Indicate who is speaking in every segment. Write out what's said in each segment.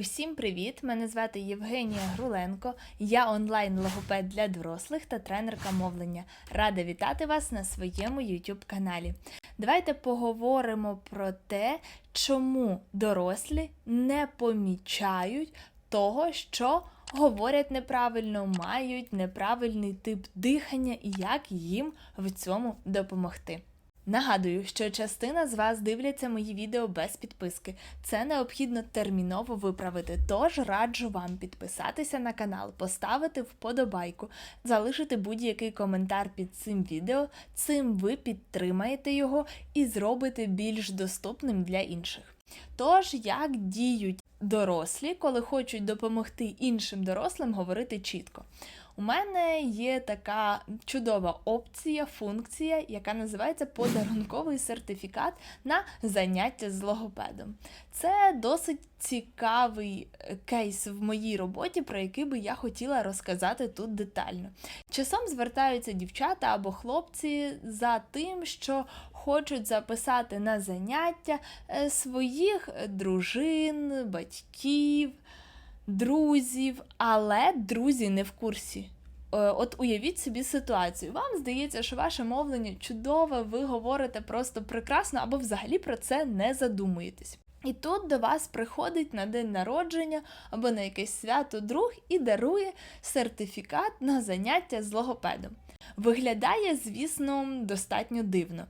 Speaker 1: Усім привіт! Мене звати Євгенія Груленко. Я онлайн-логопед для дорослих та тренерка мовлення. Рада вітати вас на своєму YouTube каналі. Давайте поговоримо про те, чому дорослі не помічають того, що говорять неправильно, мають неправильний тип дихання і як їм в цьому допомогти. Нагадую, що частина з вас дивляться мої відео без підписки. Це необхідно терміново виправити. Тож раджу вам підписатися на канал, поставити вподобайку, залишити будь-який коментар під цим відео. Цим ви підтримаєте його і зробите більш доступним для інших. Тож, як діють дорослі, коли хочуть допомогти іншим дорослим говорити чітко? У мене є така чудова опція, функція, яка називається подарунковий сертифікат на заняття з логопедом. Це досить цікавий е, кейс в моїй роботі, про який би я хотіла розказати тут детально. Часом звертаються дівчата або хлопці за тим, що хочуть записати на заняття е, своїх дружин, батьків друзів, але друзі не в курсі. Е, От уявіть собі ситуацію. Вам здається, що ваше мовлення чудове, ви говорите просто прекрасно або взагалі про це не задумуєтесь. І тут до вас приходить на день народження або на якесь свято друг і дарує сертифікат на заняття з логопедом. Виглядає, звісно, достатньо дивно.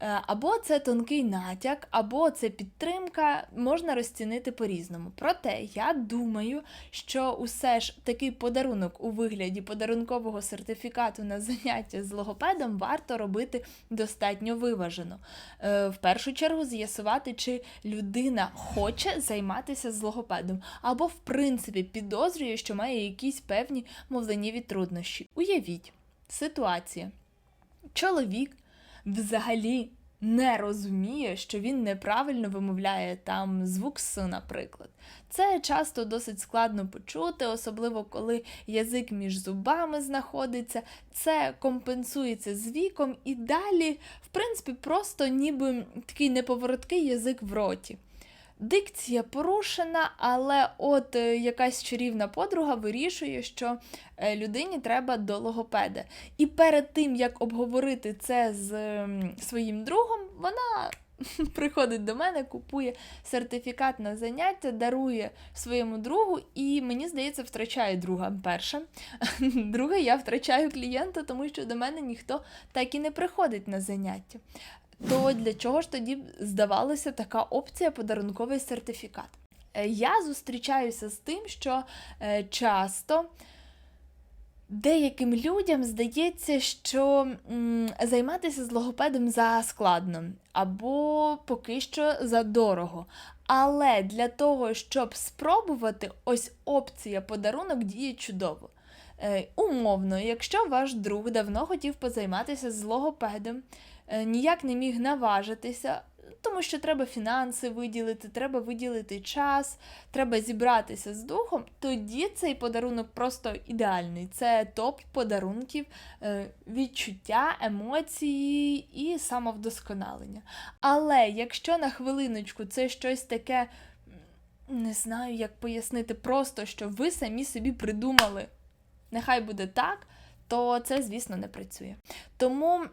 Speaker 1: Е, Або це тонкий натяк, або це підтримка, можна розцінити по-різному. Проте я думаю, що усе ж такий подарунок у вигляді подарункового сертифікату на заняття з логопедом варто робити достатньо виважено. Е, В першу чергу з'ясувати, чи людина хоче займатися з логопедом, або, в принципі, підозрює, що має якісь певні мовленнєві труднощі. Уявіть, ситуація. Чоловік взагалі не розуміє, що він неправильно вимовляє там звук С, наприклад. Це часто досить складно почути, особливо коли язик між зубами знаходиться. Це компенсується з віком і далі, в принципі, просто ніби такий неповороткий язик в роті. Дикція порушена, але от е, якась чарівна подруга вирішує, що е, людині треба до логопеда. І перед тим, як обговорити це з своїм другом, вона приходить до мене, купує сертифікат на заняття, дарує своєму другу, і мені здається, втрачає друга перше. Друге, я втрачаю клієнта, тому що до мене ніхто так і не приходить на заняття. То для чого ж тоді здавалося така опція подарунковий сертифікат? Е, Я зустрічаюся з тим, що е, часто деяким людям здається, що займатися з логопедом заскладно або поки що задорого. Але для того, щоб спробувати, ось опція подарунок діє чудово. Е, умовно, якщо ваш друг давно хотів позайматися з логопедом, ніяк не міг наважитися, тому що треба фінанси виділити, треба виділити час, треба зібратися з духом, тоді цей подарунок просто ідеальний. Це топ подарунків, е, відчуття, емоції і самовдосконалення. Але якщо на хвилиночку це щось таке, не знаю, як пояснити, просто що ви самі собі придумали, нехай буде так, то це, звісно, не працює. Тому.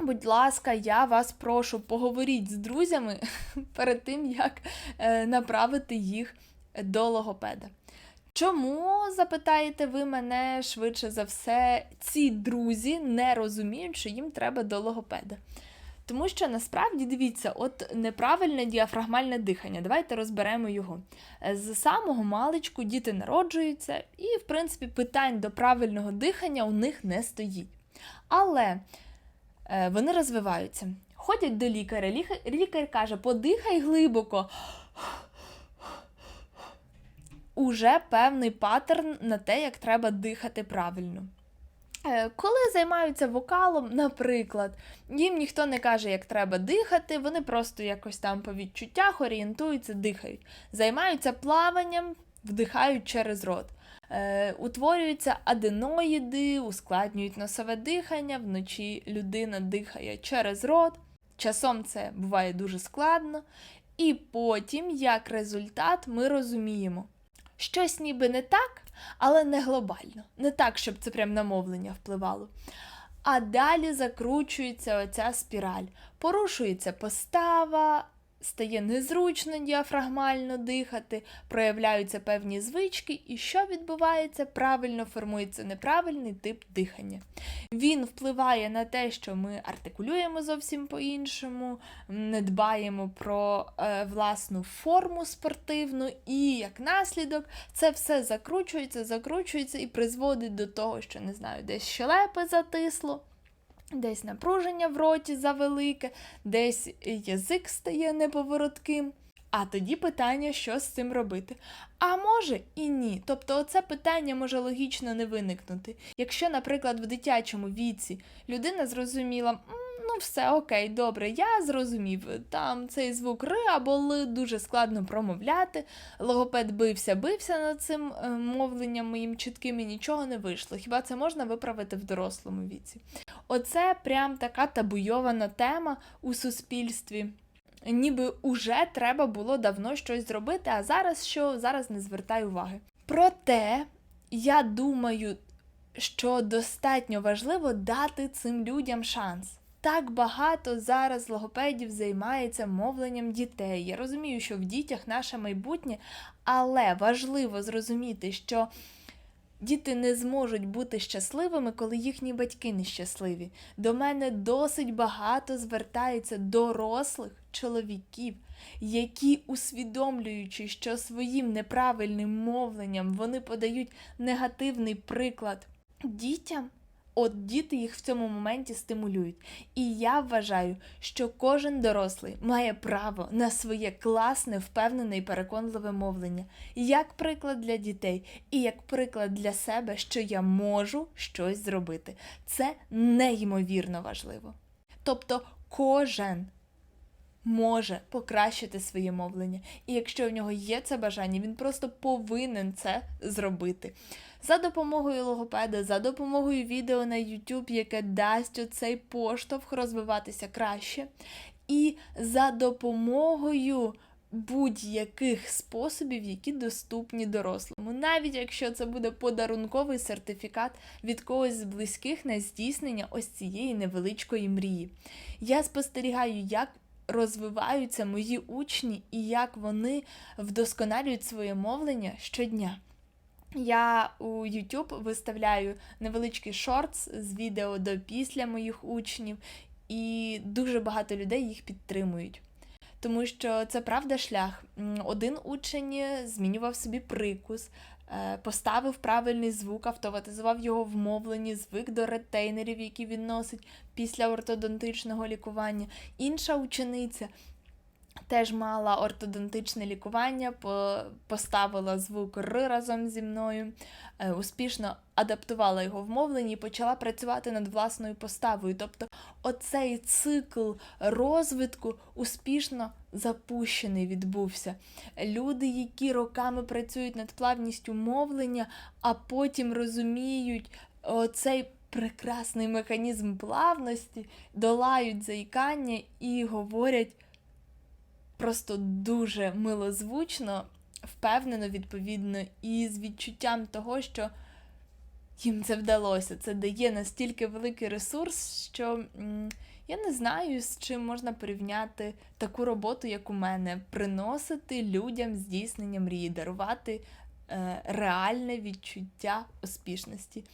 Speaker 1: Будь ласка, я вас прошу, поговоріть з друзями перед тим, як е, направити їх до логопеда. Чому, запитаєте ви мене швидше за все, ці друзі не розуміють, що їм треба до логопеда? Тому що насправді дивіться, от неправильне діафрагмальне дихання. Давайте розберемо його. Е, З самого маличку діти народжуються, і, в принципі, питань до правильного дихання у них не стоїть. Але вони розвиваються. Ходять до лікаря. Лікар, лікар каже: подихай глибоко. Уже певний паттерн на те, як треба дихати правильно. Е, Коли займаються вокалом, наприклад, їм ніхто не каже, як треба дихати, вони просто якось там по відчуттях орієнтуються, дихають. Займаються плаванням, вдихають через рот. Е, утворюються аденоїди, ускладнюють носове дихання, вночі людина дихає через рот. Часом це буває дуже складно. І потім, як результат, ми розуміємо, щось ніби не так, але не глобально. Не так, щоб це прям на мовлення впливало. А далі закручується оця спіраль. Порушується постава, стає незручно діафрагмально дихати, проявляються певні звички, і що відбувається? Правильно формується неправильний тип дихання. Він впливає на те, що ми артикулюємо зовсім по-іншому, не дбаємо про е, власну форму спортивну, і як наслідок це все закручується, закручується і призводить до того, що не знаю, десь щелепи затисло. Десь напруження в роті завелике, десь язик стає неповоротким. А тоді питання, що з цим робити. А може і ні. Тобто, оце питання може логічно не виникнути. Якщо, наприклад, в дитячому віці людина зрозуміла, «М, ну все окей, добре, я зрозумів, там цей звук ри або ли дуже складно промовляти. Логопед бився, бився над цим е, мовленням моїм чітким і нічого не вийшло. Хіба це можна виправити в дорослому віці? Оце прям така табуйована тема у суспільстві. Ніби уже треба було давно щось зробити, а зараз що зараз не звертай уваги. Проте я думаю, що достатньо важливо дати цим людям шанс. Так багато зараз логопедів займається мовленням дітей. Я розумію, що в дітях наше майбутнє, але важливо зрозуміти, що Діти не зможуть бути щасливими, коли їхні батьки нещасливі. До мене досить багато звертається дорослих чоловіків, які, усвідомлюючи, що своїм неправильним мовленням вони подають негативний приклад дітям. От діти їх в цьому моменті стимулюють. І я вважаю, що кожен дорослий має право на своє класне, впевнене і переконливе мовлення, як приклад для дітей, і як приклад для себе, що я можу щось зробити. Це неймовірно важливо. Тобто кожен може покращити своє мовлення. І якщо в нього є це бажання, він просто повинен це зробити. За допомогою логопеда, за допомогою відео на YouTube, яке дасть оцей поштовх розвиватися краще. І за допомогою будь-яких способів, які доступні дорослому. Навіть якщо це буде подарунковий сертифікат від когось з близьких на здійснення ось цієї невеличкої мрії. Я спостерігаю, як розвиваються мої учні і як вони вдосконалюють своє мовлення щодня. Я у YouTube виставляю невеличкий шортс з відео до після моїх учнів, і дуже багато людей їх підтримують. Тому що це правда шлях. Один учень змінював собі прикус, Е, поставив правильний звук, автоматизував його в мовленні, звик до ретейнерів, які він носить після ортодонтичного лікування. Інша учениця теж мала ортодонтичне лікування, поставила звук Р разом зі мною, е, успішно адаптувала його в мовленні і почала працювати над власною поставою. Тобто оцей цикл розвитку успішно запущений відбувся. Люди, які роками працюють над плавністю мовлення, а потім розуміють оцей. Прекрасний механізм плавності долають заїкання і говорять просто дуже милозвучно, впевнено, відповідно, і з відчуттям того, що їм це вдалося. Це дає настільки великий ресурс, що я не знаю, з чим можна порівняти таку роботу, як у мене, приносити людям здійснення мрії, дарувати е, реальне відчуття успішності.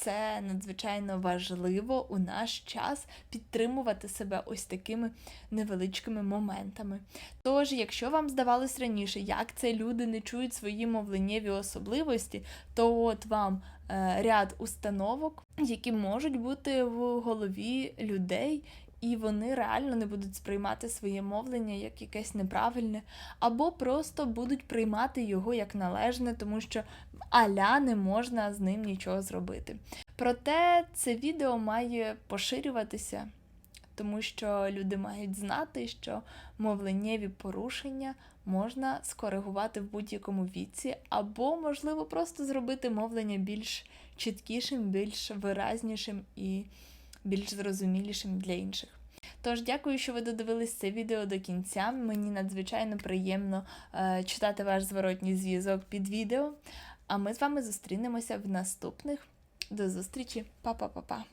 Speaker 1: Це надзвичайно важливо у наш час підтримувати себе ось такими невеличкими моментами. Тож, якщо вам здавалось раніше, як це люди не чують свої мовленнєві особливості, то от вам е, ряд установок, які можуть бути в голові людей, і вони реально не будуть сприймати своє мовлення як якесь неправильне, або просто будуть приймати його як належне, тому що аля не можна з ним нічого зробити. Проте це відео має поширюватися, тому що люди мають знати, що мовленнєві порушення можна скоригувати в будь-якому віці, або, можливо, просто зробити мовлення більш чіткішим, більш виразнішим і більш зрозумілішим для інших. Тож дякую, що ви додивились це відео до кінця. Мені надзвичайно приємно е, читати ваш зворотній зв'язок під відео. А ми з вами зустрінемося в наступних. До зустрічі, Па-па-па-па.